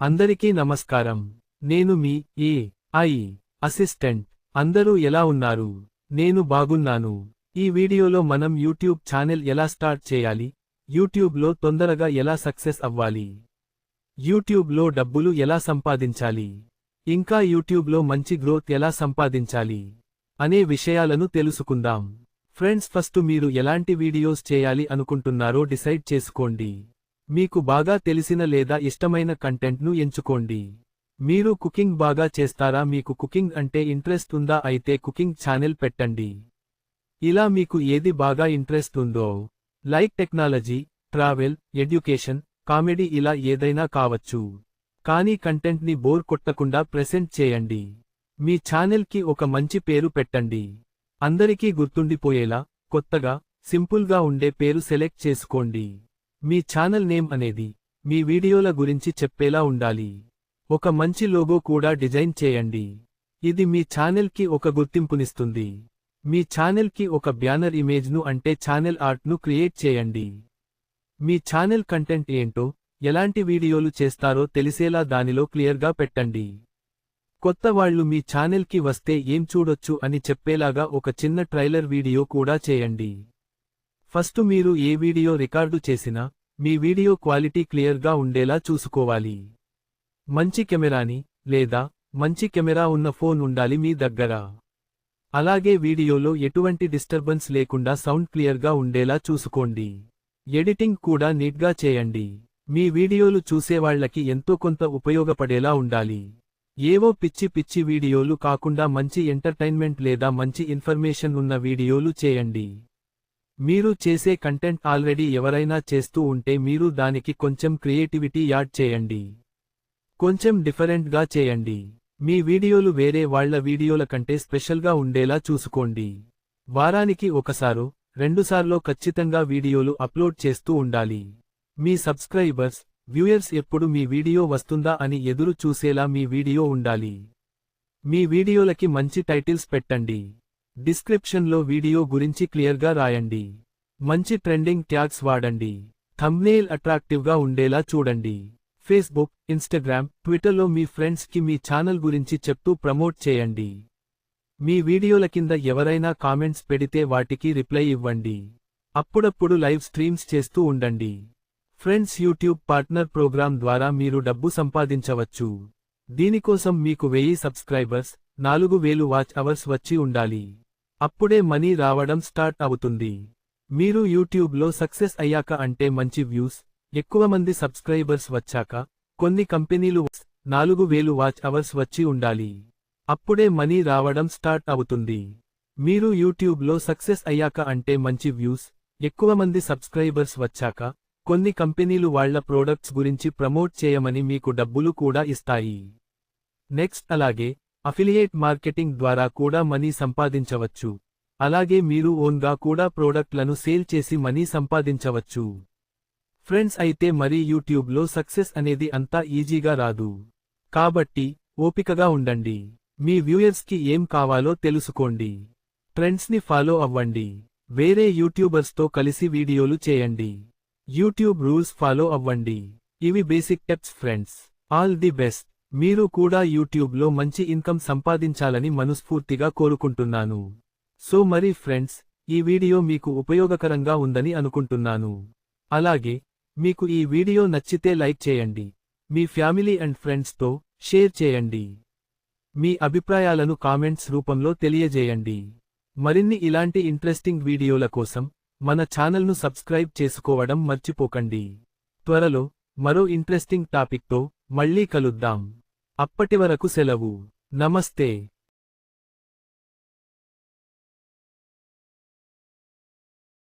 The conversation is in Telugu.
అందరికీ నమస్కారం. నేను మీ ఏ ఐ అసిస్టెంట్. అందరూ ఎలా ఉన్నారు? నేను బాగున్నాను. ఈ వీడియోలో మనం యూట్యూబ్ ఛానల్ ఎలా స్టార్ట్ చేయాలి? యూట్యూబ్లో తొందరగా ఎలా సక్సెస్ అవ్వాలి? యూట్యూబ్లో డబ్బులు ఎలా సంపాదించాలి? ఇంకా యూట్యూబ్లో మంచి గ్రోత్ ఎలా సంపాదించాలి? అనే విషయాలను తెలుసుకుందాం. ఫ్రెండ్స్ ఫస్ట్ మీరు ఎలాంటి వీడియోస్ చేయాలి అనుకుంటున్నారో డిసైడ్ చేసుకోండి. మీకు బాగా తెలిసిన లేదా ఇష్టమైన కంటెంట్ను ఎంచుకోండి. మీరు కుకింగ్ బాగా చేస్తారా? మీకు కుకింగ్ అంటే ఇంట్రెస్ట్ ఉందా? అయితే కుకింగ్ ఛానల్ పెట్టండి. ఇలా మీకు ఏది బాగా ఇంట్రెస్ట్ ఉందో. Like technology travel education comedy ఇలా ఏదైనా కావచ్చు. కానీ కంటెంట్ని బోర్ కొట్టకుండా ప్రెసెంట్ చేయండి. మీ ఛానల్కి ఒక మంచి పేరు పెట్టండి. అందరికీ గుర్తుండిపోయేలా కొత్తగా సింపుల్గా ఉండే పేరు సెలెక్ట్ చేసుకోండి. మీ ఛానల్ నేమ్ అనేది మీ వీడియోల గురించి చెప్పేలా ఉండాలి. ఒక మంచి లోగో కూడా డిజైన్ చేయండి. ఇది మీ ఛానల్కి ఒక గుర్తింపునిస్తుంది. మీ ఛానల్కి ఒక బ్యానర్ ఇమేజ్ను అంటే ఛానల్ ఆర్ట్ను క్రియేట్ చేయండి. మీ ఛానల్ కంటెంట్ ఏంటో ఎలాంటి వీడియోలు చేస్తారో తెలిసేలా దానిలో క్లియర్గా పెట్టండి. కొత్త వాళ్ళు మీ ఛానల్కి వస్తే ఏం చూడొచ్చు అని చెప్పేలాగా ఒక చిన్న ట్రైలర్ వీడియో కూడా చేయండి. ఫస్ట్ మీరు ఏ వీడియో రికార్డు చేసినా మీ వీడియో క్వాలిటీ క్లియర్గా ఉండేలా చూసుకోవాలి. మంచి కెమెరాని లేదా మంచి కెమెరా ఉన్న ఫోన్ ఉండాలి మీ దగ్గర. అలాగే వీడియోలో ఎటువంటి డిస్టర్బెన్స్ లేకుండా సౌండ్ క్లియర్గా ఉండేలా చూసుకోండి. ఎడిటింగ్ కూడా నీట్గా చేయండి. మీ వీడియోలు చూసేవాళ్ళకి ఎంతో కొంత ఉపయోగపడేలా ఉండాలి. ఏవో పిచ్చి పిచ్చి వీడియోలు కాకుండా మంచి ఎంటర్టైన్మెంట్ లేదా మంచి ఇన్ఫర్మేషన్ ఉన్న వీడియోలు చేయండి. మీరు చేసే కంటెంట్ ఆల్రెడీ ఎవరైనా చేస్తూ ఉంటే మీరు దానికి కొంచెం క్రియేటివిటీ యాడ్ చేయండి. కొంచెం డిఫరెంట్గా చేయండి. మీ వీడియోలు వేరే వాళ్ళ వీడియోల కంటే స్పెషల్గా ఉండేలా చూసుకోండి. వారానికి ఒకసారో రెండుసార్లో ఖచ్చితంగా వీడియోలు అప్లోడ్ చేస్తూ ఉండాలి. మీ సబ్స్క్రైబర్స్ వ్యూయర్స్ ఎప్పుడు మీ వీడియో వస్తుందా అని ఎదురు చూసేలా మీ వీడియో ఉండాలి. మీ వీడియోలకి మంచి టైటిల్స్ పెట్టండి. డిస్క్రిప్షన్లో వీడియో గురించి క్లియర్గా రాయండి. మంచి ట్రెండింగ్ ట్యాగ్స్ వాడండి. థంబ్నేల్ అట్రాక్టివ్గా ఉండేలా చూడండి. ఫేస్బుక్ ఇన్స్టాగ్రామ్ ట్విట్టర్లో మీ ఫ్రెండ్స్కి మీ ఛానల్ గురించి చెప్తూ ప్రమోట్ చేయండి. మీ వీడియోల కింద ఎవరైనా కామెంట్స్ పెడితే వాటికి రిప్లై ఇవ్వండి. అప్పుడప్పుడు లైవ్ స్ట్రీమ్స్ చేస్తూ ఉండండి. ఫ్రెండ్స్ యూట్యూబ్ పార్ట్నర్ ప్రోగ్రాం ద్వారా మీరు డబ్బు సంపాదించవచ్చు. దీనికోసం మీకు వెయ్యి సబ్స్క్రైబర్స్ నాలుగు వేలు వాచ్ అవర్స్ వచ్చి ఉండాలి. అప్పుడే మనీ రావడం స్టార్ట్ అవుతుంది. మీరు యూట్యూబ్లో సక్సెస్ అయ్యాక అంటే మంచి వ్యూస్ ఎక్కువ మంది సబ్స్క్రైబర్స్ వచ్చాక కొన్ని కంపెనీలు నాలుగు వేలు వాచ్ అవర్స్ వచ్చి ఉండాలి. అప్పుడే మనీ రావడం స్టార్ట్ అవుతుంది. మీరు యూట్యూబ్లో సక్సెస్ అయ్యాక అంటే మంచి వ్యూస్ ఎక్కువ మంది సబ్స్క్రైబర్స్ వచ్చాక కొన్ని కంపెనీలు వాళ్ళ ప్రోడక్ట్స్ గురించి ప్రమోట్ చేయమని మీకు డబ్బులు కూడా ఇస్తాయి. నెక్స్ట్ అలాగే అఫిలియేట్ మార్కెటింగ్ ద్వారా కూడా మనీ సంపాదించవచ్చు. అలాగే మీరు ఓన్గా కూడా ప్రోడక్ట్లను సేల్ చేసి మనీ సంపాదించవచ్చు. ఫ్రెండ్స్ అయితే మరి యూట్యూబ్లో సక్సెస్ అనేది అంతా ఈజీగా రాదు. కాబట్టి ఓపికగా ఉండండి. మీ వ్యూయర్స్కి ఏం కావాలో తెలుసుకోండి. ట్రెండ్స్ని ఫాలో అవ్వండి. వేరే యూట్యూబర్స్తో కలిసి వీడియోలు చేయండి. యూట్యూబ్ రూల్స్ ఫాలో అవ్వండి. ఇవి basic tips friends. All the best. మీరు కూడా యూట్యూబ్లో మంచి ఇన్కమ్ సంపాదించాలని మనస్ఫూర్తిగా కోరుకుంటున్నాను. సో మరి ఫ్రెండ్స్ ఈ వీడియో మీకు ఉపయోగకరంగా ఉందని అనుకుంటున్నాను. అలాగే మీకు ఈ వీడియో నచ్చితే లైక్ చేయండి. మీ ఫ్యామిలీ అండ్ ఫ్రెండ్స్తో షేర్ చేయండి. మీ అభిప్రాయాలను కామెంట్స్ రూపంలో తెలియజేయండి. మరిన్ని ఇలాంటి ఇంట్రెస్టింగ్ వీడియోల కోసం మన ఛానల్ను సబ్స్క్రైబ్ చేసుకోవడం మర్చిపోకండి. త్వరలో మరో ఇంట్రెస్టింగ్ టాపిక్తో మళ్ళీ కలుద్దాం. అప్పటివరకు సెలవు. నమస్తే.